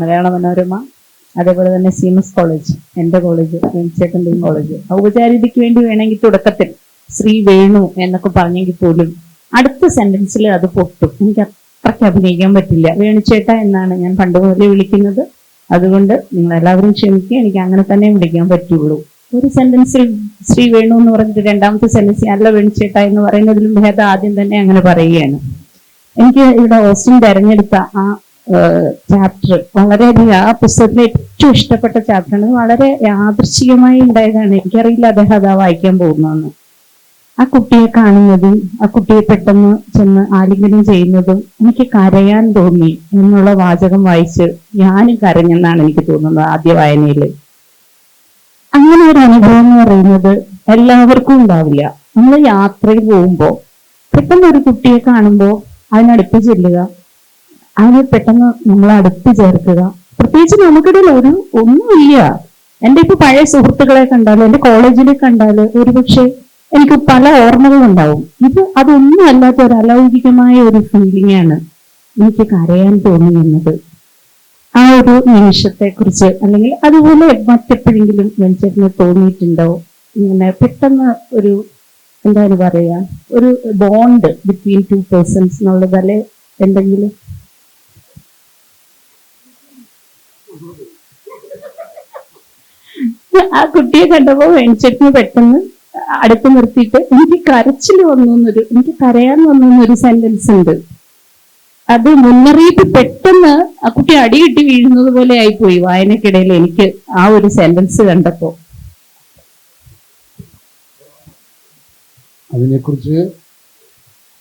മലയാള മനോരമ അതേപോലെ തന്നെ CMS college എന്റെ കോളേജ് ചേട്ടന്റെയും കോളേജ് ഔപചാരികതയ്ക്ക് വേണ്ടി വേണമെങ്കിൽ തുടക്കത്തിൽ ശ്രീ വേണു എന്നൊക്കെ പറഞ്ഞെങ്കിൽ പോലും അടുത്ത സെന്റൻസിൽ അത് പൊട്ടും. എനിക്ക് അത്രയ്ക്ക് അഭിനയിക്കാൻ പറ്റില്ല. വേണുചേട്ട എന്നാണ് ഞാൻ പണ്ട് മുതലേ വിളിക്കുന്നത്. അതുകൊണ്ട് നിങ്ങൾ എല്ലാവരും ക്ഷമിക്കുക. എനിക്ക് അങ്ങനെ തന്നെ വിളിക്കാൻ പറ്റുള്ളൂ. ഒരു സെന്റൻസിൽ ശ്രീ വേണു എന്ന് പറഞ്ഞിട്ട് രണ്ടാമത്തെ സെന്റൻസ് അല്ല വേണുചേട്ട എന്ന് പറയുന്നതിലും ഭേദം ആദ്യം തന്നെ അങ്ങനെ പറയുകയാണ്. എനിക്ക് ഇവിടെ ഓസ്റ്റിൻ തെരഞ്ഞെടുത്ത ആ ചാപ്റ്റർ വളരെയധികം ആ പുസ്തകത്തിലെ ഏറ്റവും ഇഷ്ടപ്പെട്ട ചാപ്റ്ററാണ് വളരെ യാദൃശ്ചികമായി ഉണ്ടായതാണ്. എനിക്കറിയില്ല അദ്ദേഹം അതാ വായിക്കാൻ പോകുന്നതെന്ന്. ആ കുട്ടിയെ കാണുന്നതും ആ കുട്ടിയെ പെട്ടെന്ന് ചെന്ന് ആലിംഗനം ചെയ്യുന്നതും എനിക്ക് കരയാൻ തോന്നി എന്നുള്ള വാചകം വായിച്ച് ഞാനും കരഞ്ഞെന്നാണ് എനിക്ക് തോന്നുന്നത് ആദ്യ വായനയിൽ അങ്ങനെ ഒരു അനുഭവം എന്ന് പറയുന്നത് എല്ലാവർക്കും ഉണ്ടാവില്ല. നമ്മൾ യാത്രയിൽ പോകുമ്പോൾ പെട്ടെന്ന് ഒരു കുട്ടിയെ കാണുമ്പോൾ അതിനടുത്ത് ചെല്ലുക അതിനെ പെട്ടെന്ന് നമ്മൾ അടുത്ത് ചേർക്കുക. പ്രത്യേകിച്ച് നമുക്കിടയിൽ ഒരു ഒന്നുമില്ല. എന്റെ ഇപ്പൊ പഴയ സുഹൃത്തുക്കളെ കണ്ടാലും എന്റെ കോളേജിലെ കണ്ടാലും ഒരുപക്ഷെ എനിക്ക് പല ഓർമ്മകളുണ്ടാവും ഇത് അതൊന്നും അല്ലാത്ത ഒരു അലൗകികമായ ഒരു ഫീലിംഗ് ആണ് എനിക്ക് കരയാൻ തോന്നി എന്നത് ആ ഒരു നിമിഷത്തെ കുറിച്ച് അല്ലെങ്കിൽ അതുപോലെ മറ്റെപ്പോഴെങ്കിലും വെഞ്ചേട്ടന് തോന്നിയിട്ടുണ്ടോ? ഇങ്ങനെ പെട്ടെന്ന് ഒരു എന്താണ് പറയാ ഒരു ബോണ്ട് ബിറ്റ്വീൻ ടു പേഴ്സൺസ് എന്നുള്ളതല്ലേ എന്തെങ്കിലും ആ കുട്ടിയെ കണ്ടപ്പോ വെഞ്ചേട്ടന് പെട്ടെന്ന് അടുത്ത് നിർത്തിയിട്ട് എനിക്ക് കരച്ചിൽ വന്നു എന്നൊരു എനിക്ക് കരയാൻ വന്നു എന്നൊരു സെന്റൻസ് ഉണ്ട്. അത് മുന്നറിയിപ്പ് പെട്ടെന്ന് ആ കുട്ടി അടികിട്ടി വീഴുന്നത് പോലെ ആയിപ്പോയി വായനക്കിടയിൽ എനിക്ക് ആ ഒരു സെന്റൻസ് കണ്ടപ്പോ. അതിനെക്കുറിച്ച്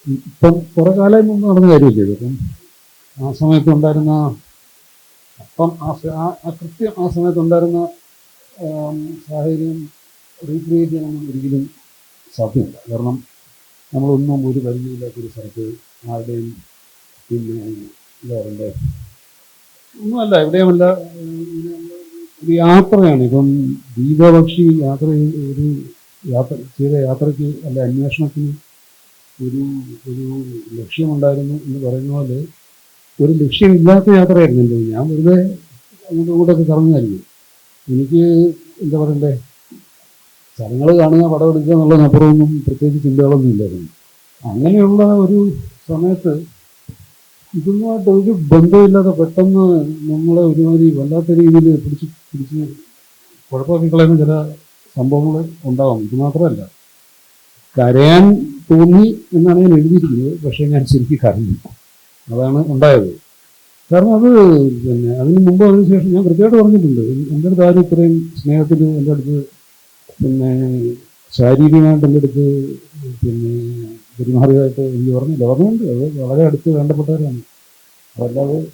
ഇപ്പം കുറെ കാലം മുമ്പ് നടന്ന കാര്യമില്ലേ ഇപ്പം ആ സമയത്ത് ഉണ്ടായിരുന്ന അപ്പം ആ ആ ആ കൃത്യം ആ സമയത്ത് ഉണ്ടായിരുന്ന ആം, സാഹചര്യം റീക്രിയേറ്റ് ചെയ്യാനൊന്നും ഒരിക്കലും സാധ്യമല്ല. കാരണം നമ്മളൊന്നും ഒരു പരിചയമില്ലാത്തൊരു സ്ഥലത്ത് ആരുടെയും പിന്നെ എന്താ പറയണ്ടേ? ഒന്നുമല്ല എവിടെയുമല്ല ഒരു യാത്രയാണ്. ഇപ്പം ദീപപക്ഷി യാത്ര ഒരു യാത്ര ചെയ്ത യാത്രയ്ക്ക് അല്ല അന്വേഷണത്തിന് ഒരു ഒരു ലക്ഷ്യമുണ്ടായിരുന്നു എന്ന് പറയുന്ന പോലെ ഒരു ലക്ഷ്യമില്ലാത്ത യാത്രയായിരുന്നല്ലോ. ഞാൻ വെറുതെ അങ്ങോട്ടും ഇങ്ങോട്ടൊക്കെ കറങ്ങുമായിരുന്നു. എനിക്ക് എന്താ പറയണ്ടേ? സ്ഥലങ്ങൾ കാണുക പടം എടുക്കുക എന്നുള്ളതിനപ്പുറമൊന്നും പ്രത്യേകിച്ച് ചിന്തകളൊന്നും ഇല്ലായിരുന്നു. അങ്ങനെയുള്ള ഒരു സമയത്ത് ഇതുമായിട്ട് ഒരു ബന്ധമില്ലാതെ പെട്ടെന്ന് നമ്മളെ ഒരുമാതിരി വല്ലാത്ത രീതിയിൽ പിടിച്ച് പിടിച്ച് കുഴപ്പമാക്കി കളയുന്ന ചില സംഭവങ്ങൾ ഉണ്ടാകും ഇത് മാത്രമല്ല കരയാൻ തോന്നി എന്നാണ് ഞാൻ എഴുതിയിരിക്കുന്നത് പക്ഷേ ഞാൻ ശരിക്കും കരഞ്ഞു. അതാണ് ഉണ്ടായത്. കാരണം അത് പിന്നെ അതിന് മുമ്പ് അതിന് ശേഷം ഞാൻ കൃത്യമായിട്ട് പറഞ്ഞിട്ടുണ്ട്. എൻ- എന്റെ അടുത്ത് ആരും ഇത്രയും സ്നേഹത്തിൽ എന്റെ അടുത്ത് പിന്നെ ശാരീരികമായിട്ട് എന്റെ അടുത്ത് പിന്നെ പെരുമാറിയതായിട്ട് എനിക്ക് പറഞ്ഞില്ല. പറഞ്ഞുണ്ട് അത് വളരെ അടുത്ത് വേണ്ടപ്പെട്ടവരാണ്. അതല്ലാതെ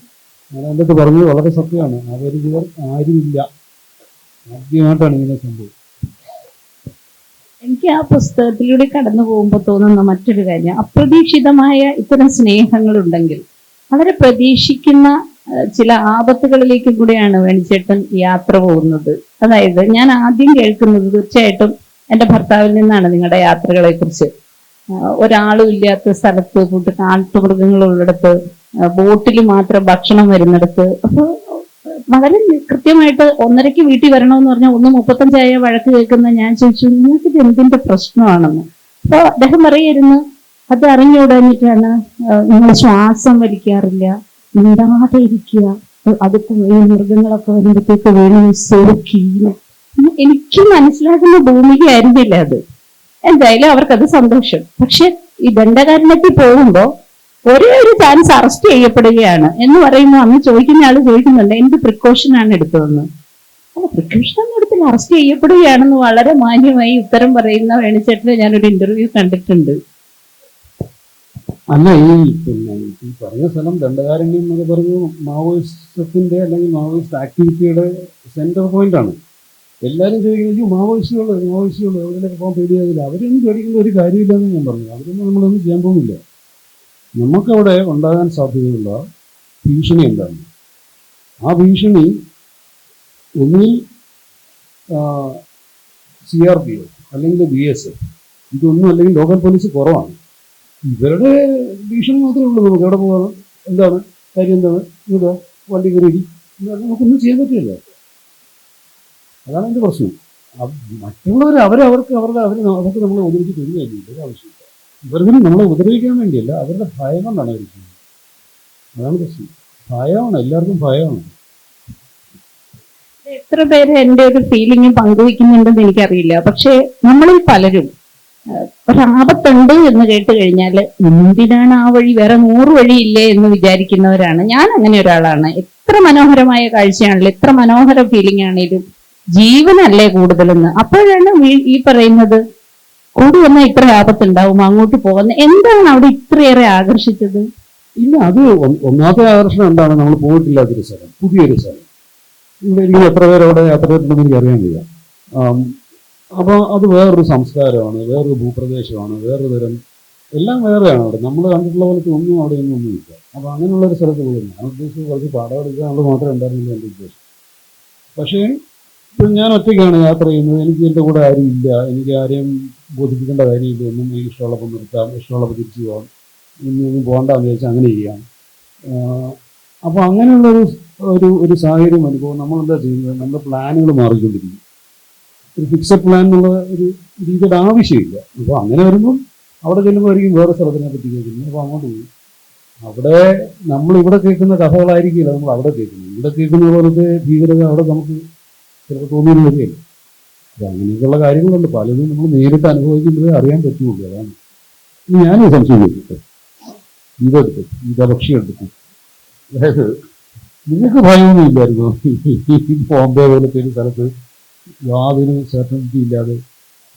ഞാൻ എന്റെ അടുത്ത് പറഞ്ഞത് വളരെ സത്യമാണ്. അപരിചിതർ ആരുമില്ല. ആദ്യമായിട്ടാണ് ഇങ്ങനെ സംഭവം. എനിക്ക് ആ പുസ്തകത്തിലൂടെ കടന്നു പോകുമ്പോൾ തോന്നുന്ന മറ്റൊരു കാര്യം. അപ്രതീക്ഷിതമായ ഇത്തരം സ്നേഹങ്ങളുണ്ടെങ്കിൽ വളരെ പ്രതീക്ഷിക്കുന്ന ചില ആപത്തുകളിലേക്ക് കൂടെയാണ് വേണിച്ചേട്ടൻ യാത്ര പോകുന്നത്. അതായത് ഞാൻ ആദ്യം കേൾക്കുന്നത് തീർച്ചയായിട്ടും എന്റെ ഭർത്താവിൽ നിന്നാണ് നിങ്ങളുടെ യാത്രകളെ കുറിച്ച് ഒരാളും ഇല്ലാത്ത സ്ഥലത്ത് കൂട്ട് കാട്ടുമൃഗങ്ങളുള്ളിടത്ത് ബോട്ടിൽ മാത്രം ഭക്ഷണം വരുന്നിടത്ത്. അപ്പോൾ വളരെ കൃത്യമായിട്ട് ഒന്നരയ്ക്ക് വീട്ടിൽ വരണമെന്ന് പറഞ്ഞാൽ ഒന്ന് മുപ്പത്തഞ്ചായ വഴക്ക് കേൾക്കുന്ന ഞാൻ ചോദിച്ചു നിങ്ങൾക്ക് ഇത് എന്തിന്റെ പ്രശ്നമാണെന്ന്? അപ്പോൾ അദ്ദേഹം പറയായിരുന്നു അത് അറിഞ്ഞുടഞ്ഞിട്ടാണ് നിങ്ങൾ ശ്വാസം വലിക്കാറില്ല മിണ്ടാതെ ഇരിക്കുക. അത് ഈ മൃഗങ്ങളൊക്കെ വരുമ്പോഴത്തേക്ക് വീണ് സോക്കി എനിക്ക് മനസ്സിലാക്കുന്ന ഭൂമികയായിരുന്നില്ല അത്. എന്തായാലും അവർക്കത് സന്തോഷം. പക്ഷെ ഈ ദണ്ഡകാരണത്തിൽ പോകുമ്പോ ഒരേ ഒരു ചാൻസ് അറസ്റ്റ് ചെയ്യപ്പെടുകയാണ് എന്ന് പറയുമ്പോൾ അന്ന് ചോദിക്കുന്ന ആൾ ചോദിക്കുന്നുണ്ട് എന്ത് പ്രിക്കോഷൻ ആണ് എടുത്തതെന്ന്? അല്ല പ്രിക്കോഷൻ എടുത്തില്ല. അറസ്റ്റ് ചെയ്യപ്പെടുകയാണെന്ന് വളരെ മാന്യമായി ഉത്തരം പറയുന്ന വേണിച്ചേട്ടനെ ഞാനൊരു ഇന്റർവ്യൂ കണ്ടിട്ടുണ്ട്. അല്ല ഈ പിന്നെ ഈ പറഞ്ഞ സ്ഥലം ദണ്ഡകാരണ്യം എന്നൊക്കെ പറഞ്ഞു മാവോയിസത്തിന്റെ അല്ലെങ്കിൽ മാവോയിസ്റ്റ് ആക്ടിവിറ്റിയുടെ സെന്റർ പോയിന്റ് ആണ്. എല്ലാവരും ചോദിക്കുന്നത് "അയ്യോ, മാവോയിസ്റ്റുകൾ മാവോയിസ്റ്റുകൾ എവിടെയൊക്കെ പോകാൻ പേടിയാകില്ല അവരൊന്നും പേടിക്കേണ്ട ഒരു കാര്യമില്ലെന്ന് ഞാൻ പറഞ്ഞു. അവരൊന്നും നമ്മളൊന്നും ചെയ്യാൻ പോകുന്നില്ല. നമുക്കവിടെ ഉണ്ടാകാൻ സാധ്യതയുള്ള ഭീഷണി എന്താണ്? ആ ഭീഷണി ഒന്നിൽ സി ആർ പി ഒ അല്ലെങ്കിൽ ബി എസ് എഫ് ഇതൊന്നും അല്ലെങ്കിൽ ലോക്കൽ പോലീസ് കുറവാണ്. ഇവരുടെ ഭീഷണി മാത്രമേ ഉള്ളൂ നമുക്ക് എവിടെ പോകാം എന്താണ് കാര്യം എന്താണ് ഇതാ വണ്ടി കയറി നമുക്കൊന്നും ചെയ്യാൻ പറ്റില്ല. അതാണ് എന്റെ പ്രശ്നം. മറ്റുള്ളവർ അവരവർക്ക് അവരുടെ അവർ അവർക്ക് നമ്മളെ ഉപദ്രവിച്ച് തരികയായിരിക്കും ഒരു ആവശ്യമില്ല ഇവർക്ക് നമ്മളെ ഉപദ്രവിക്കാൻ വേണ്ടിയല്ല അവരുടെ ഭയം കൊണ്ടാണ് അവർ ചെയ്യുന്നത്. അതാണ് പ്രശ്നം. ഭയമാണ് എല്ലാവർക്കും ഭയമാണ്. എത്ര പേര് എന്റെ ഒരു ഫീലിംഗ് പങ്കുവയ്ക്കുന്നുണ്ടെന്ന് എനിക്കറിയില്ല. പക്ഷേ നമ്മളിൽ പലരും ഏഹ്, ഒരാപത്തുണ്ട് എന്ന് കേട്ട് കഴിഞ്ഞാൽ എന്തിനാണ് ആ വഴി? വേറെ നൂറ് വഴിയില്ലേ എന്ന് വിചാരിക്കുന്നവരാണ്. ഞാൻ അങ്ങനെ ഒരാളാണ്. എത്ര മനോഹരമായ കാഴ്ചയാണെങ്കിലും എത്ര മനോഹര ഫീലിംഗ് ആണെങ്കിലും ജീവനല്ലേ കൂടുതലെന്ന്. അപ്പോഴാണ് ഈ പറയുന്നത് കൂടി വന്നാൽ ഇത്ര ആപത്തുണ്ടാവും അങ്ങോട്ട് പോകുന്ന എന്താണ് അവിടെ ഇത്രയേറെ ആകർഷിച്ചത്? ഇല്ല അത് ഒന്നാമത്തെ ആകർഷണം എന്താണ്? നമ്മൾ പോയിട്ടില്ലാത്തൊരു സ്ഥലം പുതിയൊരു സ്ഥലം. എത്ര പേരവിടെ യാത്ര അറിയാൻ ആം, അപ്പോൾ അത് വേറൊരു സംസ്കാരമാണ് വേറൊരു ഭൂപ്രദേശമാണ് വേറൊരു തരം എല്ലാം വേറെയാണ് അവിടെ. നമ്മൾ കണ്ടിട്ടുള്ള പോലത്തെ ഒന്നും അവിടെ ഒന്നും ഒന്നുമില്ല. അപ്പോൾ അങ്ങനെയുള്ള ഒരു സ്ഥലത്ത് പോയി ഞാൻ ഉദ്ദേശിച്ചത് കുറച്ച് പാഠം എടുക്കാനുള്ളത് മാത്രമേ ഉണ്ടായിരുന്നില്ല എന്റെ ഉദ്ദേശം. പക്ഷേ ഇപ്പം ഞാൻ ഒറ്റയ്ക്കാണ് യാത്ര ചെയ്യുന്നത്. എനിക്ക് എന്റെ കൂടെ ആരും ഇല്ല. എനിക്ക് ആരെയും ബോധിപ്പിക്കേണ്ട കാര്യമില്ല. ഒന്നും എനിക്ക് ഇഷ്ടമുള്ളപ്പോൾ നിർത്താം. ഇഷ്ടമുള്ളപ്പോൾ തിരിച്ചു പോകാം ഇന്നൊന്നും പോകണ്ടെന്ന് ചോദിച്ചാൽ അങ്ങനെ ചെയ്യാം അപ്പോൾ അങ്ങനെയുള്ള ഒരു ഒരു ഒരു സാഹചര്യം അനുഭവം നമ്മളെന്താ ചെയ്യുന്നത്? നമ്മുടെ പ്ലാനുകൾ മാറിക്കൊണ്ടിരിക്കും ഒരു ഫിക്സഡ് പ്ലാൻ എന്നുള്ള ഒരു രീതിയുടെ ആവശ്യമില്ല. അപ്പോൾ അങ്ങനെ വരുമ്പം അവിടെ ചെല്ലുമ്പോഴായിരിക്കും വേറെ സ്ഥലത്തിനെ പറ്റി കേൾക്കുന്നത്. അപ്പോൾ അങ്ങോട്ട് പോകും അവിടെ നമ്മൾ ഇവിടെ കേൾക്കുന്ന കഥകളായിരിക്കില്ല നമ്മൾ അവിടെ കേൾക്കുന്നത്. ഇവിടെ കേൾക്കുന്ന പോലത്തെ ഭീകരത അവിടെ നമുക്ക് ചിലപ്പോൾ തോന്നിയെന്ന് വരികയില്ല അപ്പോൾ അങ്ങനെയൊക്കെയുള്ള കാര്യങ്ങളുണ്ട്. പലതും നമ്മൾ നേരിട്ട് അനുഭവിക്കുമ്പോഴേ അറിയാൻ പറ്റുള്ളൂ. അതാണ്. ഞാനൊരു സംശയം ചോദിക്കട്ടെ? ഇതെടുത്തു ഇതപക്ഷി എടുത്തു? അതായത് നിങ്ങൾക്ക് ഭയമൊന്നും ഇല്ലായിരുന്നു ബോംബെ പോലത്തെ ഒരു സ്ഥലത്ത് യാതൊരു സർട്ടനിറ്റി ഇല്ലാതെ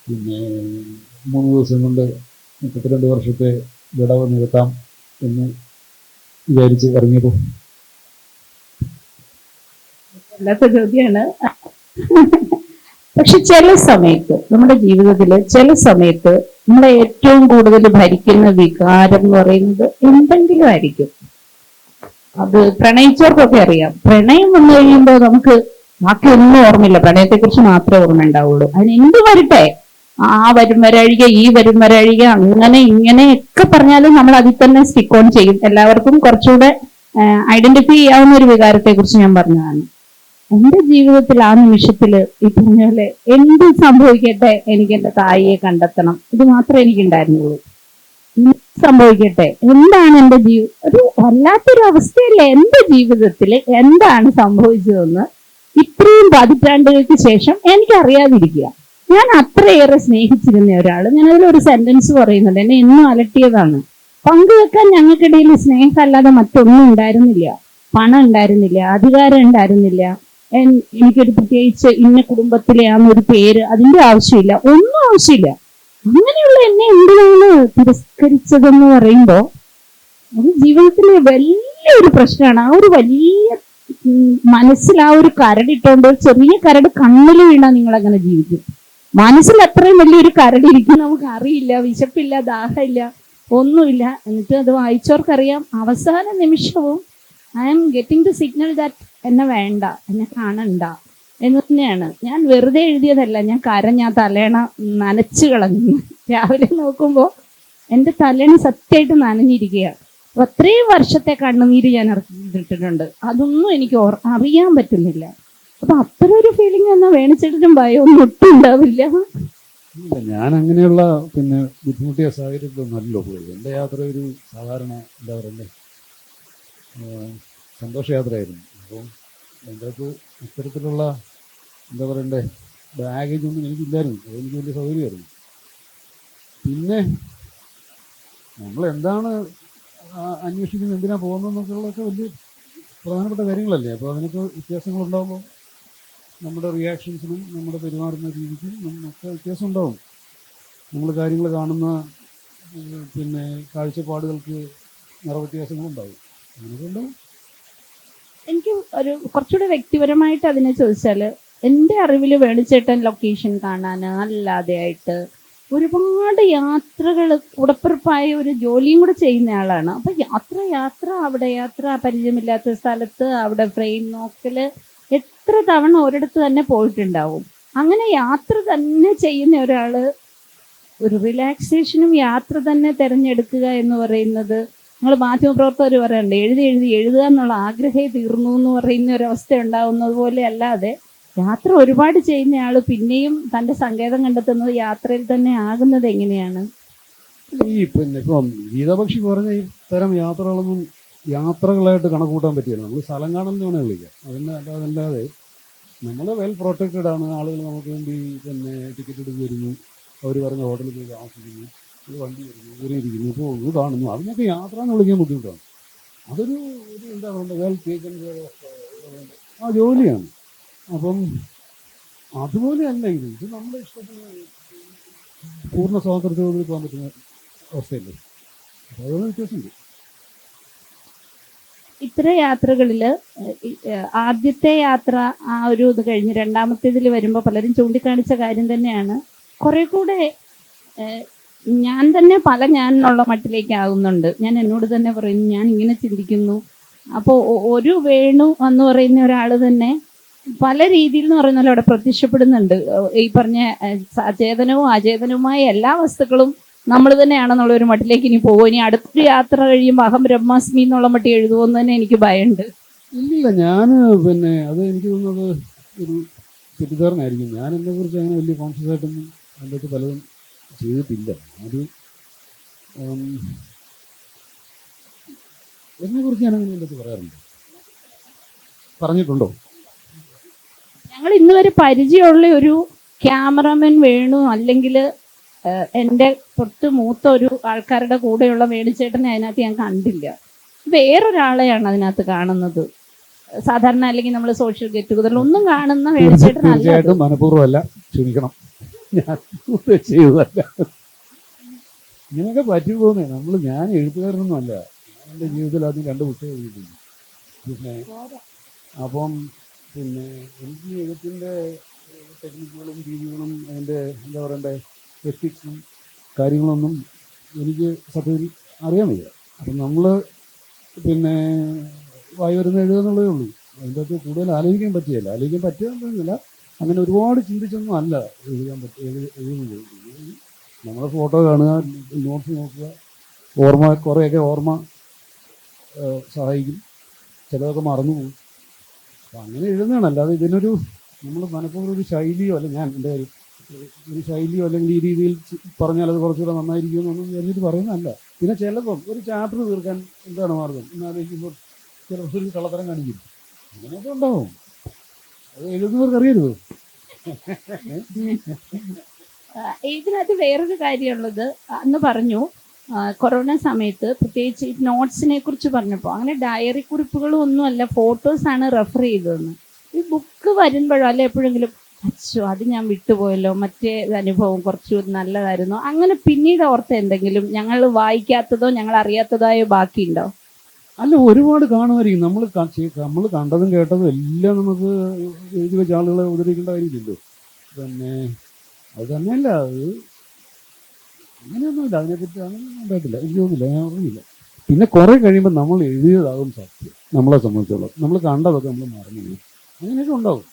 പിന്നെ മൂന്ന് ദിവസം കൊണ്ട് മുപ്പത്തിരണ്ട് വർഷത്തെ വിടവ് നികത്താം എന്ന് വിചാരിച്ച് ഇറങ്ങിയപ്പോൾ അല്ലാത്ത ചോദ്യമാണ് പക്ഷെ ചില സമയത്ത് നമ്മുടെ ജീവിതത്തിൽ ചില സമയത്ത് നമ്മളെ ഏറ്റവും കൂടുതൽ ഭരിക്കുന്ന വികാരം എന്ന് പറയുന്നത് എന്തെങ്കിലും ആയിരിക്കും. അത് പ്രണയിച്ചവർക്കൊക്കെ അറിയാം. പ്രണയം വന്നു കഴിയുമ്പോൾ നമുക്ക് ബാക്കി ഒന്നും ഓർമ്മയില്ല. പ്രണയത്തെ കുറിച്ച് മാത്രമേ ഓർമ്മ ഉണ്ടാവുള്ളൂ അതിന് എന്ത് വരട്ടെ? ആ വരും വരഴിക ഈ വരും വരഴിക അങ്ങനെ ഇങ്ങനെ ഒക്കെ പറഞ്ഞാലും നമ്മൾ അതിൽ തന്നെ സ്റ്റിക്ക് ഓൺ ചെയ്യും. എല്ലാവർക്കും കുറച്ചുകൂടെ ഐഡന്റിഫൈ ചെയ്യാവുന്ന ഒരു വികാരത്തെ കുറിച്ച് ഞാൻ പറഞ്ഞതാണ്. എന്റെ ജീവിതത്തിൽ ആ നിമിഷത്തിൽ ഈ പറഞ്ഞ പോലെ എന്ത് സംഭവിക്കട്ടെ എനിക്ക് എന്റെ തായിയെ കണ്ടെത്തണം. ഇത് മാത്രമേ എനിക്ക് ഉണ്ടായിരുന്നുള്ളൂ സംഭവിക്കട്ടെ? എന്താണ് എന്റെ ജീവി ഒരു വല്ലാത്തൊരു അവസ്ഥയല്ലേ എന്റെ ജീവിതത്തിൽ എന്താണ് സംഭവിച്ചതെന്ന് ഇത്രയും പതിറ്റാണ്ടുകൾക്ക് ശേഷം എനിക്ക് അറിയാതിരിക്കുക ഞാൻ അത്രയേറെ സ്നേഹിച്ചിരുന്ന ഒരാൾ ഞാൻ ഒരു സെന്റൻസ് പറയുന്നുണ്ട്. എന്നെ എന്നും അലട്ടിയതാണ്. പങ്കുവെക്കാൻ ഞങ്ങൾക്കിടയിൽ സ്നേഹമല്ലാതെ മറ്റൊന്നും ഉണ്ടായിരുന്നില്ല. പണം ഉണ്ടായിരുന്നില്ല. അധികാരം ഉണ്ടായിരുന്നില്ല. എനിക്കൊരു പ്രത്യേകിച്ച് ഇന്ന കുടുംബത്തിലെ ആണെന്നൊരു പേര് അതിന്റെ ആവശ്യമില്ല. ഒന്നും ആവശ്യമില്ല. അങ്ങനെയുള്ള എന്നെ എന്തിനാണ് തിരസ്കരിച്ചതെന്ന് പറയുമ്പോ അത് ജീവിതത്തിലെ വലിയൊരു പ്രശ്നമാണ്. ആ ഒരു വലിയ മനസ്സിൽ ആ ഒരു കരടിട്ടുകൊണ്ട് ഒരു ചെറിയ കരട് കണ്ണിൽ വീണാൽ നിങ്ങൾ അങ്ങനെ ജീവിക്കും. മനസ്സിൽ അത്രയും വലിയൊരു കരടിരിക്കും നമുക്ക് അറിയില്ല വിശപ്പില്ല ദാഹമില്ല ഒന്നുമില്ല. എന്നിട്ട് അത് വായിച്ചവർക്കറിയാം. അവസാന നിമിഷവും I am getting the signal that എന്നെ വേണ്ട എന്നെ കാണണ്ട എന്ന് തന്നെയാണ്. ഞാൻ വെറുതെ എഴുതിയതല്ല ഞാൻ കരഞ്ഞ തലേണ നനച്ചു കളഞ്ഞു. രാവിലെ നോക്കുമ്പോൾ എന്റെ തലേണ സത്യമായിട്ട് നനഞ്ഞിരിക്കുകയാണ്. അത്രയും വർഷത്തെ കണ്ണുനീര് ഞാൻ ഇറക്കിയിട്ടിട്ടുണ്ട്. അതൊന്നും എനിക്ക് അറിയാൻ പറ്റുന്നില്ല. അപ്പൊ അത്ര ഒരു ഫീലിംഗ് എന്നാ വേണിച്ചിട്ടും ഭയമൊന്നും ഒട്ടും ഉണ്ടാവില്ല. ഞാൻ അങ്ങനെയുള്ള പിന്നെ ബുദ്ധിമുട്ടിയ സാഹചര്യത്തിലൊന്നല്ലോ പോയത്. എന്റെ യാത്ര ഒരു സാധാരണ എന്താ പറയണ്ടേ? സന്തോഷയാത്രയായിരുന്നു. അപ്പം എന്റെ അകത്ത് ഇത്തരത്തിലുള്ള എന്താ പറയണ്ടേ? ബാഗേജ് ഒന്നും എനിക്കില്ലായിരുന്നു. അതെനിക്ക് വലിയ സൗകര്യമായിരുന്നു. പിന്നെ നമ്മൾ എന്താണ് അന്വേഷിക്കുന്നത് എന്തിനാ പോകുന്നതെന്നൊക്കെയുള്ളതൊക്കെ വലിയ പ്രധാനപ്പെട്ട കാര്യങ്ങളല്ലേ. അപ്പോൾ അതിനൊക്കെ വ്യത്യാസങ്ങളുണ്ടാകുമ്പോൾ നമ്മുടെ റിയാക്ഷൻസിനും നമ്മുടെ പെരുമാറുന്ന രീതിക്കും നമുക്ക് വ്യത്യാസം ഉണ്ടാവും നമ്മൾ കാര്യങ്ങൾ കാണുന്ന പിന്നെ കാഴ്ചപ്പാടുകൾക്ക് നിറവ്യത്യാസങ്ങളുണ്ടാവും അങ്ങനെയൊക്കെ ഉണ്ടാവും എനിക്ക് ഒരു കുറച്ചുകൂടെ വ്യക്തിപരമായിട്ട് അതിനെ ചോദിച്ചാൽ എന്റെ അറിവിൽ വേണിച്ചേട്ടൻ ലൊക്കേഷൻ കാണാൻ അല്ലാതെ ആയിട്ട് ഒരുപാട് യാത്രകൾ ഉടപ്പുറപ്പായ ഒരു ജോലിയും കൂടെ ചെയ്യുന്ന ആളാണ്. അപ്പൊ യാത്ര യാത്ര അവിടെ യാത്ര പരിചയമില്ലാത്ത സ്ഥലത്ത് അവിടെ ഫ്രെയിം നോക്കൽ എത്ര തവണ ഒരിടത്ത് തന്നെ പോയിട്ടുണ്ടാവും. അങ്ങനെ യാത്ര തന്നെ ചെയ്യുന്ന ഒരാൾ ഒരു റിലാക്സേഷനും യാത്ര തന്നെ തിരഞ്ഞെടുക്കുക എന്ന് പറയുന്നത് നിങ്ങൾ മാധ്യമപ്രവർത്തകർ പറയാറുണ്ട് എഴുതി എഴുതി എഴുതുക എന്നുള്ള ആഗ്രഹേ തീർന്നു എന്ന് പറയുന്ന ഒരവസ്ഥ ഉണ്ടാവുന്നത് പോലെ അല്ലാതെ യാത്ര ഒരുപാട് ചെയ്യുന്നയാൾ പിന്നെയും തന്റെ സങ്കേതം കണ്ടെത്തുന്നത് യാത്രയിൽ തന്നെ ആകുന്നത് എങ്ങനെയാണ്? ഈ പിന്നെ ഇപ്പം ഗീതപക്ഷി പറഞ്ഞ ഈ തരം യാത്രകളൊന്നും യാത്രകളായിട്ട് കണക്ക് കൂട്ടാൻ പറ്റില്ല. നമ്മൾ സ്ഥലം കാണുന്ന വേണേൽ വിളിക്കാം. അതിന് അതല്ലാതെ നമ്മൾ വെൽ പ്രൊട്ടക്റ്റഡ് ആണ്. ആളുകൾ നമുക്ക് വേണ്ടി പിന്നെ ടിക്കറ്റ് എടുത്ത് വരുന്നു അവർ പറഞ്ഞ ഹോട്ടലിൽ പോയി താമസിക്കുന്നു. ഒരു വണ്ടി വരുന്നു ഇവരെ ഇരിക്കുന്നു ഇപ്പോൾ ഇത് കാണുന്നു. അതിനൊക്കെ യാത്ര എന്ന് വിളിക്കാൻ ബുദ്ധിമുട്ടാണ്. അതൊരു ഒരു എന്താ പറയുക വെൽ ടേക്കൻ ആ ജോലിയാണ്. അപ്പം അതുപോലെയല്ല ഇത് ഇത് നമ്മുടെ ഇഷ്ടത്തിന് പൂർണ സ്വാതന്ത്ര്യത്തോടുകൂടി പോകാൻ പറ്റുന്ന അവസ്ഥയല്ലേ? അതുപോലെ വ്യത്യാസമുണ്ട്. ഇത്ര ഏഹ്, ആദ്യത്തെ യാത്ര ആ ഒരു ഇത് കഴിഞ്ഞ് രണ്ടാമത്തേതിൽ വരുമ്പോൾ പലരും ചൂണ്ടിക്കാണിച്ച കാര്യം തന്നെയാണ്. കുറെ കൂടെ ഞാൻ തന്നെ പല ഞാൻ എന്നുള്ള മട്ടിലേക്ക് ആകുന്നുണ്ട് ഞാൻ എന്നോട് തന്നെ പറയുന്നു ഞാൻ ഇങ്ങനെ ചിന്തിക്കുന്നു. അപ്പോൾ ഒരു വേണു എന്ന് പറയുന്ന ഒരാൾ തന്നെ പല രീതിയിൽ എന്ന് പറയുന്ന പോലെ അവിടെ പ്രത്യക്ഷപ്പെടുന്നുണ്ട്. ഈ പറഞ്ഞ അചേതനവും അചേതനവുമായ എല്ലാ വസ്തുക്കളും നമ്മൾ തന്നെയാണെന്നുള്ള ഒരു മട്ടിലേക്ക് ഇനി പോകും. ഇനി അടുത്തൊരു യാത്ര കഴിയുമ്പോൾ അഹം ബ്രഹ്മാസ്മി എന്നുള്ള മട്ടി എഴുതുമെന്ന് തന്നെ എനിക്ക് ഭയമുണ്ട്. ഇല്ല ഞാൻ പിന്നെ അത് എനിക്ക് തോന്നുന്നത് ഒരു തെറ്റിദ്ധാരണയായിരിക്കും. ഞാൻ എന്നെ കുറിച്ച് അങ്ങനെ വലിയ കോൺഷ്യസ് ആയിട്ടൊന്നും അതിന്റെ പലതും ചെയ്തിട്ടില്ല. അത് എന്നെ കുറിച്ച് ഞാൻ അങ്ങനെ എന്റെ പറയാറുണ്ട്? പറഞ്ഞിട്ടുണ്ടോ? ഞങ്ങൾ ഇന്ന് വരെ പരിചയമുള്ള ഒരു ക്യാമറമാൻ വേണു അല്ലെങ്കിൽ എന്റെ തൊട്ട് മൂത്ത ഒരു ആൾക്കാരുടെ കൂടെയുള്ള വേണുചേട്ടനെ അതിനകത്ത് ഞാൻ കണ്ടില്ല. വേറൊരാളെയാണ് അതിനകത്ത് കാണുന്നത്. സാധാരണ അല്ലെങ്കിൽ നമ്മൾ സോഷ്യൽ ഗെറ്റ് ടുഗതറിൽ ഒന്നും കാണുന്ന. തീർച്ചയായിട്ടും മനഃപൂർവമല്ല. ക്ഷമിക്കണം. ഞാൻ ചെയ്തതല്ല ഇങ്ങനെയൊക്കെ പറ്റി പോകുന്നേ നമ്മൾ ഞാൻ എഴുത്തുകാരനൊന്നും അല്ല ഞാൻ എന്റെ ജീവിതത്തിൽ ആദ്യം രണ്ട് പുസ്തകം എഴുതിയിട്ടുണ്ട്. പിന്നെ അപ്പം പിന്നെ എനിക്ക് എഴുത്തിന്റെ ടെക്നിക്കുകളും രീതികളും അതിന്റെ എന്താ പറയണ്ടേ എത്തിക്സും കാര്യങ്ങളൊന്നും എനിക്ക് സത്യത്തിൽ അറിയാൻ വയ്യ അപ്പം നമ്മൾ പിന്നെ വായി വരുന്ന എഴുതുന്നുള്ളതേ ഉള്ളൂ. അതിന്റെ അകത്ത് കൂടുതൽ ആലോചിക്കാൻ പറ്റിയല്ല. ആലോചിക്കാൻ പറ്റുന്നില്ല അങ്ങനെ ഒരുപാട് ചിന്തിച്ചൊന്നും അല്ല എഴുതാൻ പറ്റുക എഴുതുന്നത്. നമ്മളെ ഫോട്ടോ കാണുക നോട്ട്സ് നോക്കുക ഓർമ്മ കുറേയൊക്കെ ഓർമ്മ സഹായിക്കും. ചിലതൊക്കെ മറന്നു പോകും അപ്പം അങ്ങനെ എഴുതുന്നതാണ്. അല്ലാതെ ഇതിനൊരു നമ്മൾ മനഃപൂർവം ഒരു ശൈലിയോ അല്ല ഞാൻ എന്റെ ഒരു ശൈലിയോ അല്ലെങ്കിൽ ഈ രീതിയിൽ പറഞ്ഞാൽ അത് കുറച്ചുകൂടെ നന്നായിരിക്കും എന്നൊന്നും വിചാരിച്ചിട്ട് പറയുന്നതല്ല. പിന്നെ ചിലപ്പം ഒരു ചാപ്റ്റർ തീർക്കാൻ എന്താണ് മാർഗം? എന്നാലോചിക്കുമ്പോൾ ചിലപ്പോൾ ഒരു കള്ളത്തരം കാണിക്കും. അങ്ങനെയൊക്കെ ഉണ്ടാവും. അത് എഴുതുന്നവർക്ക് അറിയരുത്. ഇതിനകത്ത് വേറൊരു കാര്യമുള്ളത് അന്ന് പറഞ്ഞു കൊറോണ സമയത്ത് പ്രത്യേകിച്ച് ഈ നോട്ട്സിനെ കുറിച്ച് പറഞ്ഞപ്പോൾ അങ്ങനെ ഡയറി കുറിപ്പുകളും ഒന്നുമല്ല ഫോട്ടോസാണ് റെഫർ ചെയ്തതെന്ന്. ഈ ബുക്ക് വരുമ്പോഴോ അല്ലെ എപ്പോഴെങ്കിലും അച്ഛോ അത് ഞാൻ വിട്ടുപോയല്ലോ മറ്റേ അനുഭവം കുറച്ച് നല്ലതായിരുന്നു. അങ്ങനെ പിന്നീട് ഓർത്ത എന്തെങ്കിലും ഞങ്ങൾ വായിക്കാത്തതോ ഞങ്ങൾ അറിയാത്തതായോ ബാക്കിയുണ്ടോ? അല്ല ഒരുപാട് കാണുമായിരിക്കും. നമ്മൾ നമ്മൾ കണ്ടതും കേട്ടതും എല്ലാം നമുക്ക് എഴുതി വെച്ച ആളുകളെ ഉപദ്രവിക്കേണ്ട കാര്യമില്ലല്ലോ. പിന്നെ അത് തന്നെയല്ല അത് അങ്ങനെയൊന്നുമില്ല അതിനെപ്പറ്റി അങ്ങനെ ഉണ്ടായിട്ടില്ല. എനിക്ക് ഞാൻ അറിയില്ല പിന്നെ കുറെ കഴിയുമ്പോൾ നമ്മൾ എഴുതിയതാകും സത്യം നമ്മളെ സംബന്ധിച്ചോളം. നമ്മൾ കണ്ടതൊക്കെ നമ്മൾ മറന്നു. അങ്ങനെയൊക്കെ ഉണ്ടാവും.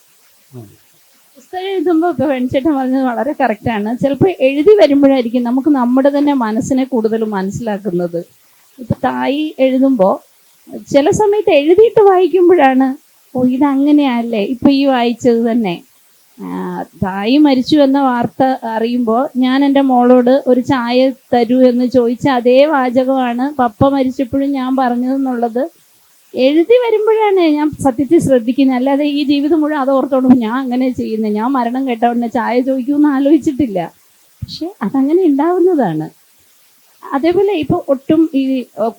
പുസ്തകം എഴുതുമ്പോൾ ഒക്കെ വെൺചേട്ടൻ പറഞ്ഞത് വളരെ കറക്റ്റാണ് ചിലപ്പോൾ എഴുതി വരുമ്പോഴായിരിക്കും നമുക്ക് നമ്മുടെ തന്നെ മനസ്സിനെ കൂടുതൽ മനസ്സിലാക്കുന്നത്. ഇപ്പൊ തായി എഴുതുമ്പോൾ ചില സമയത്ത് എഴുതിയിട്ട് വായിക്കുമ്പോഴാണ് ഓ ഇതങ്ങനെയല്ലേ? ഇപ്പൊ ഈ വായിച്ചത് തന്നെ. തായി മരിച്ചു എന്ന വാർത്ത അറിയുമ്പോൾ ഞാൻ എന്റെ മോളോട് ഒരു ചായ തരൂ എന്ന് ചോദിച്ച അതേ വാചകമാണ് പപ്പ മരിച്ചപ്പോഴും ഞാൻ പറഞ്ഞതെന്നുള്ളത് എഴുതി വരുമ്പോഴാണ് ഞാൻ സത്യത്തിൽ ശ്രദ്ധിക്കുന്നത്. അല്ലാതെ ഈ ജീവിതം മുഴുവൻ അത് ഓർത്തോണ്ട് ഞാൻ അങ്ങനെ ചെയ്യുന്നത്. ഞാൻ മരണം കേട്ട ഉടനെ ചായ ചോദിക്കുമെന്ന് ആലോചിച്ചിട്ടില്ല. പക്ഷെ അതങ്ങനെ ഉണ്ടാവുന്നതാണ്. അതേപോലെ ഇപ്പൊ ഒട്ടും ഈ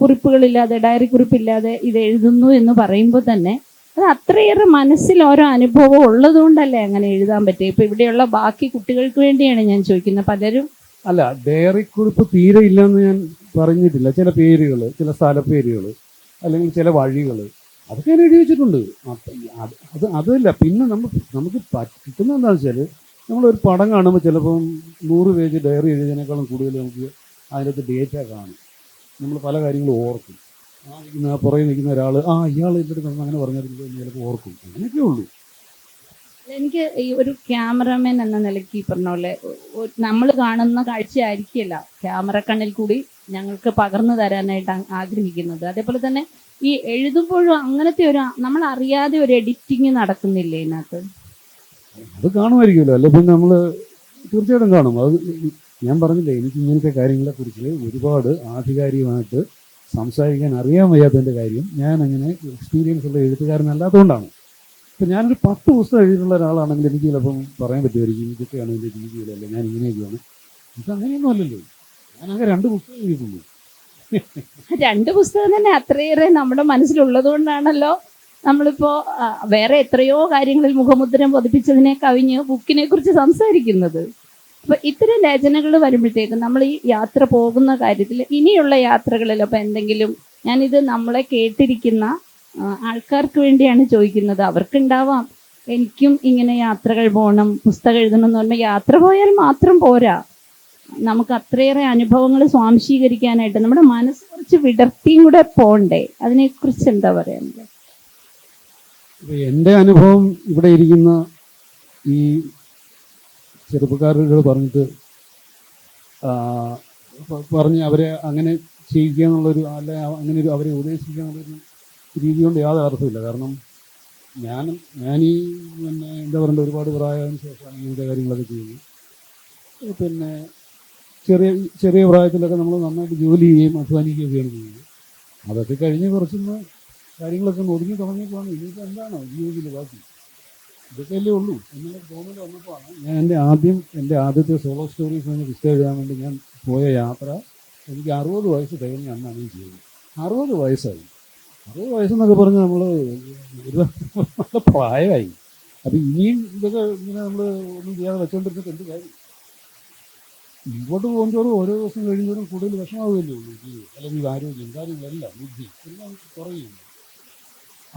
കുറിപ്പുകളില്ലാതെ ഡയറി കുറിപ്പില്ലാതെ ഇത് എഴുതുന്നു എന്ന് പറയുമ്പോൾ തന്നെ അത് അത്രയേറെ മനസ്സിൽ ഓരോ അനുഭവം ഉള്ളതുകൊണ്ടല്ലേ അങ്ങനെ എഴുതാൻ പറ്റുക ഇപ്പൊ ഇവിടെയുള്ള ബാക്കി കുട്ടികൾക്ക് വേണ്ടിയാണ് ഞാൻ ചോദിക്കുന്നത്. പലരും അല്ല ഡയറി കുറിപ്പ് തീരെ ഇല്ലെന്ന് ഞാൻ പറഞ്ഞിട്ടില്ല. ചില പേരുകൾ ചില സ്ഥലപ്പേരുകൾ അല്ലെങ്കിൽ ചില വഴികൾ അതൊക്കെ ഞാൻ എഴുതി വെച്ചിട്ടുണ്ട്. അത് അത് അതല്ല പിന്നെ നമ്മൾ നമുക്ക് പറ്റുന്ന എന്താണെന്ന് വെച്ചാൽ നമ്മളൊരു പടം കാണുമ്പോൾ ചിലപ്പം നൂറ് പേജ് ഡയറി എഴുതിയതിനേക്കാളും കൂടുതൽ നമുക്ക് അതിനകത്ത് ഡേറ്റ കാണും. നമ്മൾ പല കാര്യങ്ങളും ഓർക്കും. ആ പുറകെ നിൽക്കുന്ന ഒരാൾ ആ ഇയാൾ ഇതിന്റെ അങ്ങനെ പറഞ്ഞിരുന്നത് എന്ന് ചിലപ്പോൾ ഓർക്കും. അങ്ങനെയൊക്കെ ഉള്ളൂ. എനിക്ക് ഈ ഒരു ക്യാമറമാൻ എന്ന നിലയ്ക്ക് ഈ പറഞ്ഞ പോലെ നമ്മൾ കാണുന്ന കാഴ്ചയായിരിക്കില്ല. ക്യാമറ കണ്ണിൽ കൂടി ഞങ്ങൾക്ക് പകർന്നു തരാനായിട്ട് ആഗ്രഹിക്കുന്നത്. അതേപോലെ തന്നെ ഈ എഴുതുമ്പോഴും അങ്ങനത്തെ ഒരു നമ്മൾ അറിയാതെ ഒരു എഡിറ്റിങ് നടക്കുന്നില്ലേ ഇതിനകത്ത്? അത് കാണുമായിരിക്കുമല്ലോ. അല്ലെ പിന്നെ നമ്മൾ തീർച്ചയായിട്ടും കാണും. അത് ഞാൻ പറഞ്ഞില്ലേ എനിക്ക് ഇങ്ങനത്തെ കാര്യങ്ങളെ കുറിച്ച് ഒരുപാട് ആധികാരികമായിട്ട് സംസാരിക്കാൻ അറിയാൻ വയ്യാത്തതിന്റെ കാര്യം ഞാൻ അങ്ങനെ എക്സ്പീരിയൻസ് ഉള്ള എഴുത്തുകാരനല്ലാത്തതുകൊണ്ടാണ് ഇപ്പം ഞാനൊരു പത്ത് പുസ്തകം എഴുതിയിട്ടുള്ള ഒരാളാണെങ്കിൽ എനിക്ക് ചിലപ്പം പറയാൻ പറ്റുമായിരിക്കും ഇതൊക്കെയാണ് എന്റെ രീതിയിലല്ല ഞാൻ ഇങ്ങനെയൊക്കെയാണ് ഇത് അങ്ങനെയൊന്നും അല്ലല്ലോ. ഞാനങ്ങനെ രണ്ട് പുസ്തകം എഴുതിയിട്ടുള്ളൂ രണ്ട് പുസ്തകം തന്നെ അത്രയേറെ നമ്മുടെ മനസ്സിലുള്ളത് കൊണ്ടാണല്ലോ നമ്മളിപ്പോ വേറെ എത്രയോ കാര്യങ്ങളിൽ മുഖമുദ്രം പതിപ്പിച്ചതിനെ കവിഞ്ഞ് ബുക്കിനെ കുറിച്ച് സംസാരിക്കുന്നത്. അപ്പൊ ഇത്തരം രചനകൾ വരുമ്പോഴത്തേക്കും നമ്മൾ ഈ യാത്ര പോകുന്ന കാര്യത്തിൽ ഇനിയുള്ള യാത്രകളിൽ അപ്പൊ എന്തെങ്കിലും ഞാനിത് നമ്മളെ കേട്ടിരിക്കുന്ന ആൾക്കാർക്ക് വേണ്ടിയാണ് ചോദിക്കുന്നത്. അവർക്കുണ്ടാവാം. എനിക്കും ഇങ്ങനെ യാത്രകൾ പോകണം പുസ്തകം എഴുതണം എന്ന് പറഞ്ഞാൽ യാത്ര പോയാൽ മാത്രം പോരാ. നമുക്ക് അത്രയേറെ അനുഭവങ്ങൾ സ്വാംശീകരിക്കാനായിട്ട് നമ്മുടെ മനസ്സ് കുറച്ച് വിടർത്തിയും കൂടെ പോണ്ടേ? അതിനെക്കുറിച്ച് എന്താ പറയുന്നത്? എന്റെ അനുഭവം ഇവിടെ ഇരിക്കുന്ന ഈ ചെറുപ്പക്കാരോട് പറഞ്ഞിട്ട് പറഞ്ഞ് അവരെ അങ്ങനെ ചെയ്യിക്കുക എന്നുള്ളൊരു അല്ലെ അങ്ങനെ ഒരു അവരെ ഉപദേശിക്കുക എന്നുള്ളൊരു രീതി കൊണ്ട് യാതൊരു അർത്ഥമില്ല കാരണം ഞാൻ ഞാൻ പിന്നെ എന്താ പറയുക ഒരുപാട് പ്രായത്തിന് ശേഷമാണ് ഇങ്ങനത്തെ കാര്യങ്ങളൊക്കെ ചെയ്യുന്നത്. പിന്നെ ചെറിയ ചെറിയ പ്രായത്തിലൊക്കെ നമ്മൾ നന്നായിട്ട് ജോലി ചെയ്യുകയും അധ്വാനിക്കുകയൊക്കെയാണ് ചെയ്യുന്നത്. അതൊക്കെ കഴിഞ്ഞ് കുറച്ചൊന്ന് കാര്യങ്ങളൊക്കെ ഒതുങ്ങി തുടങ്ങിയപ്പോഴാണ് ഇനിയിപ്പോൾ എന്താണ്? ജീവിതത്തിൽ ബാക്കി. ഇതൊക്കെയല്ലേ ഉള്ളൂ. എന്നുള്ള തോന്നൽ വന്നപ്പോഴാണ് ഞാൻ എന്റെ ആദ്യം എന്റെ ആദ്യത്തെ സോളോ സ്റ്റോറീസ് എന്ന് പുസ്തകം എഴുതാൻ വേണ്ടി ഞാൻ പോയ യാത്ര എനിക്ക് അറുപത് വയസ്സ് തികഞ്ഞ അന്നാണ് ഈ ചെയ്തത് അറുപത് വയസ്സായി. അറുപത് വയസ്സെന്നൊക്കെ പറഞ്ഞ് നമ്മൾ നല്ല പ്രായമായി. അപ്പം ഇനിയും ഇതൊക്കെ ഇങ്ങനെ നമ്മൾ ഒന്നും ചെയ്യാതെ വെച്ചുകൊണ്ടിരുന്നിട്ട് എന്ത് കാര്യം? മുമ്പോട്ട് പോകുന്നതോറും ഓരോ ദിവസം കഴിയുന്നതോറും കൂടുതൽ വിഷമാവുകയല്ലേ ഉള്ളൂ. അല്ലെങ്കിൽ ആരോഗ്യം കാര്യങ്ങളെല്ലാം ബുദ്ധി എല്ലാം കുറയും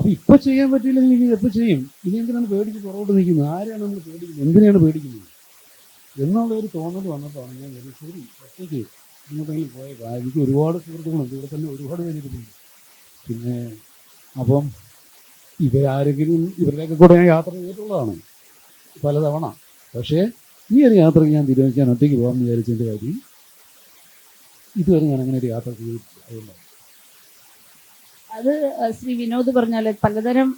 അപ്പൊ ഇപ്പൊ ചെയ്യാൻ പറ്റിയില്ലെങ്കിൽ ഇനി എപ്പോൾ ചെയ്യും? ഇനി എന്തിനാണ് പേടിച്ച് പുറകോട്ട് നിൽക്കുന്നത്? ആരെയാണ് നമ്മൾ പേടിക്കുന്നത്? എന്തിനാണ് പേടിക്കുന്നത്? എന്നുള്ള ഒരു തോന്നൽ വന്നപ്പോൾ ഞാൻ ഒരു ശരി ഒറ്റയ്ക്ക് ഇങ്ങോട്ടെങ്കിലും പോയ എനിക്ക് ഒരുപാട് സുഹൃത്തുക്കളുണ്ട്. ഇവിടെ തന്നെ ഒരുപാട് പേരിട്ടുണ്ട് പിന്നെ അപ്പം ഇവരാരെങ്കിലും ഇവരുടെയൊക്കെ കൂടെ ഞാൻ യാത്ര ചെയ്തിട്ടുള്ളതാണ് പലതവണ. പക്ഷേ ഈ ഒരു യാത്രയ്ക്ക് ഞാൻ തീരുമാനിക്കാൻ ഒറ്റയ്ക്ക് പോകാമെന്ന് വിചാരിച്ചതിന്റെ കാര്യം ഇതുവരെ ഞാൻ അങ്ങനെ ഒരു യാത്ര അതുകൊണ്ടാണ്. അത് ശ്രീ വിനോദ് പറഞ്ഞാൽ പലതരം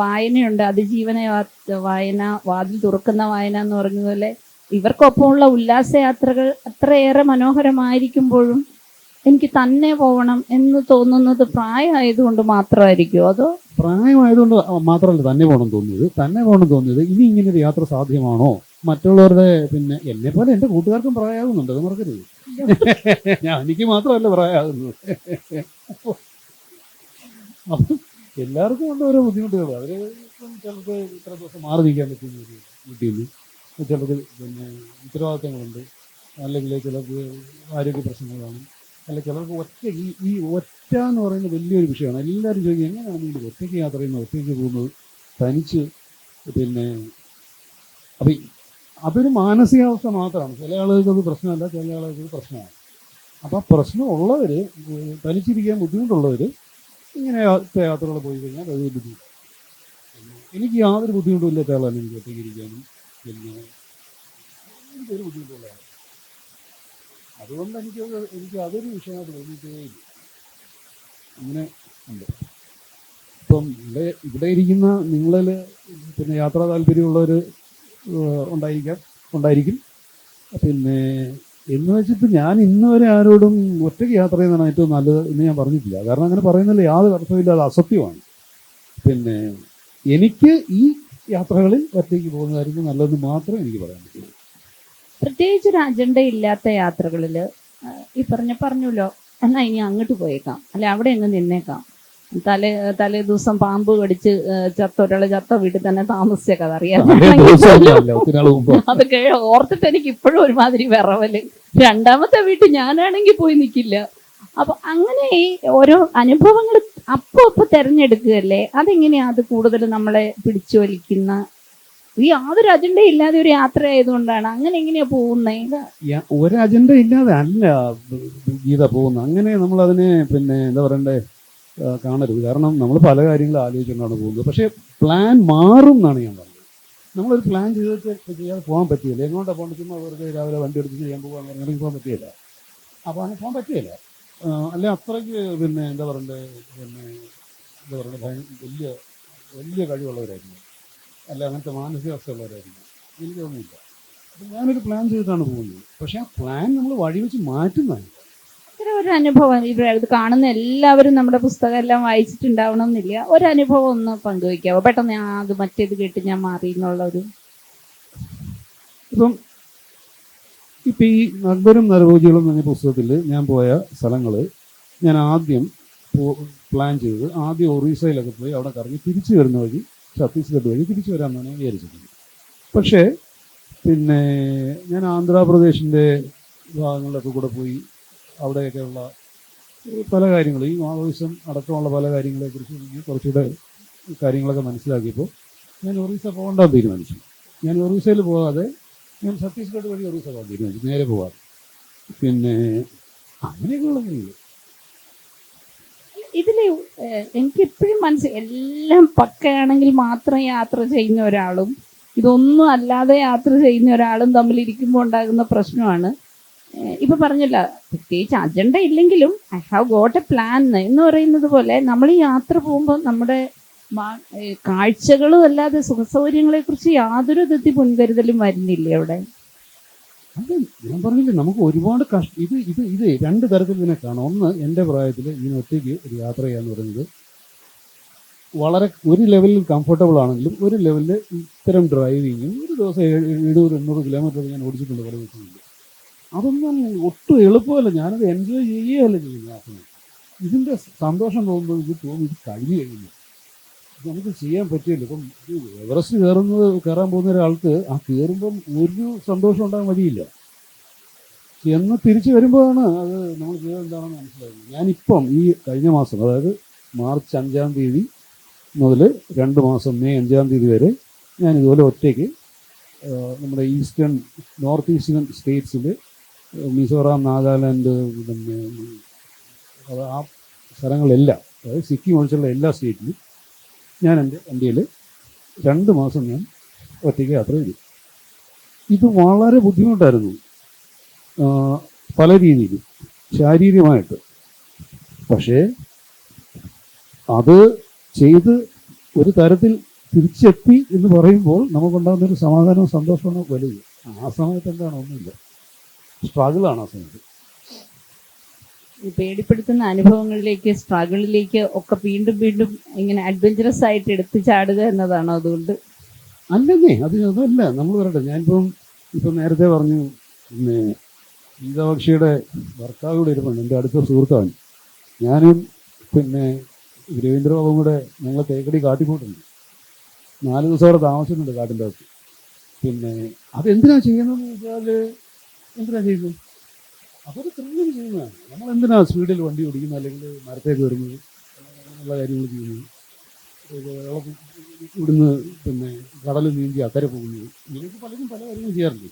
വായനയുണ്ട്. അതിജീവന വായന വാതിൽ തുറക്കുന്ന വായന എന്ന് പറഞ്ഞ പോലെ ഇവർക്കൊപ്പമുള്ള ഉല്ലാസയാത്രകൾ അത്രയേറെ മനോഹരമായിരിക്കുമ്പോഴും എനിക്ക് തന്നെ പോകണം എന്ന് തോന്നുന്നത് പ്രായമായതുകൊണ്ട് മാത്രമായിരിക്കുമോ അതോ പ്രായമായതുകൊണ്ട് മാത്രമല്ല തന്നെ പോകണം തോന്നിയത്. തന്നെ പോകണം തോന്നിയത് ഇനി ഇങ്ങനെ ഒരു യാത്ര സാധ്യമാണോ? മറ്റുള്ളവരുടെ പിന്നെ എന്നെ പോലെ എന്റെ കൂട്ടുകാർക്കും പ്രായമാകുന്നുണ്ട് അത് മറക്കരുത്. ഞാൻ എനിക്ക് മാത്രമല്ല പ്രായമാകുന്നത്. എല്ലാവർക്കും ഉണ്ട് ഓരോ ബുദ്ധിമുട്ടുകൾ അവർ ചിലർക്ക് ഇത്ര ദിവസം മാറി നിൽക്കാൻ പറ്റുന്ന ഒരു വീട്ടിൽ നിന്ന് ചിലർക്ക് പിന്നെ ഉത്തരവാദിത്തങ്ങളുണ്ട്. അല്ലെങ്കിൽ ചിലർക്ക് ആരോഗ്യ പ്രശ്നങ്ങൾ കാണും ചിലർക്ക് ഒറ്റ ഈ ഈ ഒറ്റ എന്ന് പറയുന്ന വലിയൊരു വിഷയമാണ്. എല്ലാവരും ചോദിക്കും എങ്ങനെയാണ് നിങ്ങൾ ഒറ്റയ്ക്ക് യാത്ര ചെയ്യുന്നത്? ഒറ്റയ്ക്ക് പോകുന്നത്? തനിച്ച് പിന്നെ അപ്പം അതൊരു മാനസികാവസ്ഥ മാത്രമാണ്. ചില ആളുകൾക്ക് അത് പ്രശ്നമല്ല ചില ആളുകൾക്ക് പ്രശ്നമാണ്. അപ്പം പ്രശ്നമുള്ളവർ തനിച്ചിരിക്കാൻ ബുദ്ധിമുട്ടുള്ളവർ ഇങ്ങനെ യാത്ര യാത്രകൾ പോയി കഴിഞ്ഞാൽ അത് ബുദ്ധിമുട്ട്. എനിക്ക് യാതൊരു ബുദ്ധിമുട്ടും ഇല്ലാത്ത ആളാണ് എനിക്ക് ഒറ്റയ്ക്ക് ഇരിക്കാനും പിന്നെ എനിക്കൊരു ബുദ്ധിമുട്ടുള്ളതാണ് അതുകൊണ്ട് എനിക്ക് എനിക്ക് അതൊരു വിഷയമായിട്ട് തോന്നിയിട്ടേ ഇല്ല. അങ്ങനെ ഉണ്ട്. ഇപ്പം ഇവിടെ ഇവിടെ ഇരിക്കുന്ന നിങ്ങളിൽ പിന്നെ യാത്രാ താല്പര്യമുള്ളവർ ഉണ്ടായിരിക്കാം ഉണ്ടായിരിക്കും. പിന്നെ എന്ന് വെച്ചിട്ട് ഞാൻ ഇന്ന് വരെ ആരോടും ഒറ്റയ്ക്ക് യാത്ര ചെയ്യുന്നതാണ് ഏറ്റവും നല്ലത് എന്ന് ഞാൻ പറഞ്ഞിട്ടില്ല. കാരണം അങ്ങനെ പറയുന്നില്ല യാതൊരു അർത്ഥമില്ല അത് അസത്യമാണ്. പിന്നെ എനിക്ക് ഈ യാത്രകളിൽ ഒറ്റയ്ക്ക് പോകുന്നതായിരിക്കും നല്ലതെന്ന് മാത്രം എനിക്ക് പറയാൻ പറ്റുള്ളൂ പ്രത്യേകിച്ച് ഒരു അജണ്ട ഇല്ലാത്ത യാത്രകളിൽ ഈ പറഞ്ഞ പറഞ്ഞല്ലോ എന്നാ ഇനി അങ്ങോട്ട് പോയേക്കാം. അല്ലെ അവിടെ അങ്ങ് നിന്നേക്കാം. തലേ തലേ ദിവസം പാമ്പ് കടിച്ച് ചത്ത ഒരാളെ ചത്ത വീട്ടിൽ തന്നെ താമസിച്ച കഥ അറിയാം. അതൊക്കെ ഓർത്തിട്ട് എനിക്ക് ഇപ്പോഴും ഒരുമാതിരി വിറവൽ. രണ്ടാമത്തെ വീട്ടിൽ ഞാനാണെങ്കിൽ പോയി നിൽക്കില്ല അപ്പൊ അങ്ങനെ ഈ ഓരോ അനുഭവങ്ങൾ അപ്പൊ അപ്പൊ തെരഞ്ഞെടുക്കുകയല്ലേ? അതെങ്ങനെയാ അത് കൂടുതൽ നമ്മളെ പിടിച്ചു വലിക്കുന്ന? ഈ യാതൊരു അജണ്ട ഇല്ലാതെ ഒരു യാത്ര ആയതുകൊണ്ടാണ്. അങ്ങനെ എങ്ങനെയാ പോകുന്നേ? യ- ഒരു അജണ്ട ഇല്ലാതെ അല്ല ഗീത പോകുന്നത്. അങ്ങനെ നമ്മൾ അതിനെ പിന്നെ എന്താ പറയണ്ടേ? കാണരുത്. കാരണം നമ്മൾ പല കാര്യങ്ങളും ആലോചിച്ചുകൊണ്ടാണ് പോകുന്നത്. പക്ഷേ പ്ലാൻ മാറും എന്നാണ് ഞാൻ പറഞ്ഞത്. നമ്മളൊരു പ്ലാൻ ചെയ്തിട്ട് ചെയ്യാതെ പോകാൻ പറ്റിയില്ല. എങ്ങോട്ടാണ് പോകേണ്ടത്? ചുമ്മാ വെറുതെ രാവിലെ വണ്ടി എടുത്ത് ചെയ്യാൻ പോകാൻ ഇറങ്ങി പോകാൻ പറ്റിയില്ല. അപ്പോൾ അങ്ങനെ പോകാൻ പറ്റിയില്ല. അല്ലെ അത്രയ്ക്ക് പിന്നെ എന്താ പറയണ്ടേ? പിന്നെ എന്താ പറയണ്ടേ? ഭയ- വലിയ വലിയ കഴിവുള്ളവരായിരുന്നു. അല്ല അങ്ങനത്തെ മാനസികാവസ്ഥ ഉള്ളവരായിരുന്നു എനിക്ക് തോന്നുന്നില്ല അപ്പം ഞാനൊരു പ്ലാൻ ചെയ്തിട്ടാണ് പോകുന്നത്. പക്ഷേ ആ പ്ലാൻ നമ്മൾ വഴി വെച്ച് മാറ്റുന്നതാണ് ഇത്തരം ഒരു അനുഭവം ഇവിടെ ഇത് കാണുന്ന എല്ലാവരും നമ്മുടെ പുസ്തകം എല്ലാം വായിച്ചിട്ടുണ്ടാവണം എന്നില്ല ഒരു അനുഭവം ഒന്ന് പങ്കുവയ്ക്കാവോ. പെട്ടെന്ന് ഞാൻ അത് മറ്റേത് കേട്ട് ഞാൻ മാറി എന്നുള്ള ഒരു ഇപ്പം ഇപ്പം ഈ നഗരം നരഭോജികളും എന്ന പുസ്തകത്തിൽ ഞാൻ പോയ സ്ഥലങ്ങൾ ഞാൻ ആദ്യം പ്ലാൻ ചെയ്തത് ആദ്യം ഒറീസയിലൊക്കെ പോയി അവിടെ കറങ്ങി തിരിച്ചു വരുന്ന വഴി ഛത്തീസ്ഗഡ് വഴി തിരിച്ചു വരാമെന്നാണ് ഞാൻ വിചാരിച്ചത് പക്ഷേ പിന്നെ ഞാൻ ആന്ധ്രാപ്രദേശിന്റെ ഭാഗങ്ങളിലൊക്കെ കൂടെ പോയി അവിടെയൊക്കെയുള്ള പല കാര്യങ്ങളും ഈ മാവോയിസം അടക്കമുള്ള പല കാര്യങ്ങളെക്കുറിച്ച് എനിക്ക് കുറച്ചുകൂടെ കാര്യങ്ങളൊക്കെ മനസ്സിലാക്കിയപ്പോൾ ഞാൻ ഒറീസ പോകണ്ടെന്ന് തീരുമാനിച്ചു. ഞാൻ ഒറീസയിൽ പോകാതെ ഞാൻ ഛത്തീസ്ഗഡ് വഴി ഒറീസ പോകാൻ തീരുമാനിച്ചു. നേരെ പോകാം പിന്നെ അങ്ങനെയൊക്കെയുള്ള കാര്യങ്ങൾ. ഇതിൽ എനിക്ക് എപ്പോഴും മനസ്സിൽ എല്ലാം പക്കയാണെങ്കിൽ മാത്രം യാത്ര ചെയ്യുന്ന ഒരാളും ഇതൊന്നും അല്ലാതെ യാത്ര ചെയ്യുന്ന ഒരാളും തമ്മിൽ ഇരിക്കുമ്പോൾ ഉണ്ടാകുന്ന പ്രശ്നമാണ്. ഇപ്പൊ പറഞ്ഞില്ല പ്രത്യേകിച്ച് അജണ്ട ഇല്ലെങ്കിലും I have got a plan എന്ന് പറയുന്നത് പോലെ നമ്മൾ ഈ യാത്ര പോകുമ്പോൾ നമ്മുടെ കാഴ്ചകളും അല്ലാതെ സുഖസൗകര്യങ്ങളെ കുറിച്ച് യാതൊരു വിധത്തിൽ മുൻകരുതലും വരുന്നില്ലേ അവിടെ? ഞാൻ പറഞ്ഞില്ലേ നമുക്ക് ഒരുപാട് കഷ്ട ഇത് ഇത് ഇത് രണ്ട് തരത്തിൽ ഇതിനെ കാണാം. ഒന്ന് എന്റെ പ്രായത്തിൽ ഇങ്ങനെ ഒറ്റയ്ക്ക് ഒരു യാത്ര ചെയ്യാന്ന് പറയുന്നത് വളരെ ഒരു ലെവലിൽ കംഫർട്ടബിൾ ആണെങ്കിലും ഒരു ലെവലിൽ ഇത്തരം ഡ്രൈവിങ്ങും ഒരു ദിവസം എഴുന്നൂറ് എണ്ണൂറ് കിലോമീറ്റർ ഞാൻ ഓടിച്ചിട്ടുണ്ട് പല ദിവസങ്ങളിൽ അതൊന്നും ഒട്ടും എളുപ്പമല്ല. ഞാനത് എൻജോയ് ചെയ്യുകയല്ല ചെയ്യുന്നത്. ആ സമയം ഇതിന്റെ സന്തോഷം തോന്നുമ്പോൾ ഇത് തോന്നി ഇത് കഴിഞ്ഞു കഴിഞ്ഞു. നമുക്ക് ചെയ്യാൻ പറ്റില്ല. ഇപ്പം എവറസ്റ്റ് കയറുന്നത് കയറാൻ പോകുന്ന ഒരാൾക്ക് ആ കയറുമ്പം ഒരു സന്തോഷം ഉണ്ടാകാൻ വഴിയില്ല. എന്ന് തിരിച്ചു വരുമ്പോഴാണ് അത് നമ്മൾ ജീവിതം എന്താണെന്ന് മനസ്സിലായത് ഞാനിപ്പം ഈ കഴിഞ്ഞ മാസം അതായത് മാർച്ച് അഞ്ചാം തീയതി മുതൽ രണ്ട് മാസം മെയ് അഞ്ചാം തീയതി വരെ ഞാൻ ഇതുപോലെ ഒറ്റയ്ക്ക് നമ്മുടെ ഈസ്റ്റേൺ നോർത്ത് ഈസ്റ്റേൺ സ്റ്റേറ്റ്സിൽ മിസോറാം നാഗാലാൻഡ് പിന്നെ ആ സ്ഥലങ്ങളെല്ലാം അതായത് സിക്കിം ഒഴിച്ചുള്ള എല്ലാ സ്റ്റേറ്റിലും ഞാൻ എന്റെ വണ്ടിയിൽ രണ്ട് മാസം ഞാൻ ഒറ്റയ്ക്ക് യാത്ര ചെയ്തു. ഇത് വളരെ ബുദ്ധിമുട്ടായിരുന്നു. പല രീതിയിലും ശാരീരികമായിട്ട്. പക്ഷേ അത് ചെയ്ത് ഒരു തരത്തിൽ തിരിച്ചെത്തി എന്ന് പറയുമ്പോൾ നമുക്കുണ്ടാകുന്ന ഒരു സമാധാനവും സന്തോഷവും വലുത് ആ സമയത്ത് എന്താണ് ഒന്നുമില്ല. സ്ട്രഗിളാണ് ആ സമയത്ത് ഈ പേടിപ്പെടുത്തുന്ന അനുഭവങ്ങളിലേക്ക് സ്ട്രഗിളിലേക്ക് ഒക്കെ വീണ്ടും വീണ്ടും ഇങ്ങനെ അഡ്വഞ്ചറസ് ആയിട്ട് എടുത്തു ചാടുക എന്നതാണോ അതുകൊണ്ട്? അല്ലെന്നേ അത് അതല്ല. നമ്മൾ പറയട്ടെ ഞാനിപ്പം ഇപ്പം നേരത്തെ പറഞ്ഞു പിന്നെ ഗീതാപക്ഷിയുടെ ഭർത്താവ് കൂടെ ഇരുപ്പുണ്ട് എന്റെ അടുത്ത സുഹൃത്താണ് ഞാനും പിന്നെ രവീന്ദ്രബാബും കൂടെ ഞങ്ങൾ തേക്കടി കാട്ടിപ്പോയിട്ടുണ്ട് നാല് ദിവസം അവിടെ താമസിച്ചിട്ടുണ്ട് കാട്ടിന്റെ അകത്ത്. പിന്നെ അതെന്തിനാണ് ചെയ്യുന്നതെന്ന് വെച്ചാൽ എന്തിനാ ചെയ്യുന്നത് അതൊരു ക്രിമിനൽ ചെയ്യുന്നതാണ് നമ്മൾ എന്തിനാ സ്പീഡിൽ വണ്ടി ഓടിക്കുന്നത് അല്ലെങ്കിൽ മരത്തേക്ക് വരുന്നത് അങ്ങനെയുള്ള കാര്യങ്ങൾ ചെയ്യുന്നത്. ഇവിടുന്ന് പിന്നെ കടൽ നീന്തി അക്കരെ പോകുന്നത്. ഇങ്ങനെയൊക്കെ പലരും പല കാര്യങ്ങളും ചെയ്യാറുണ്ട്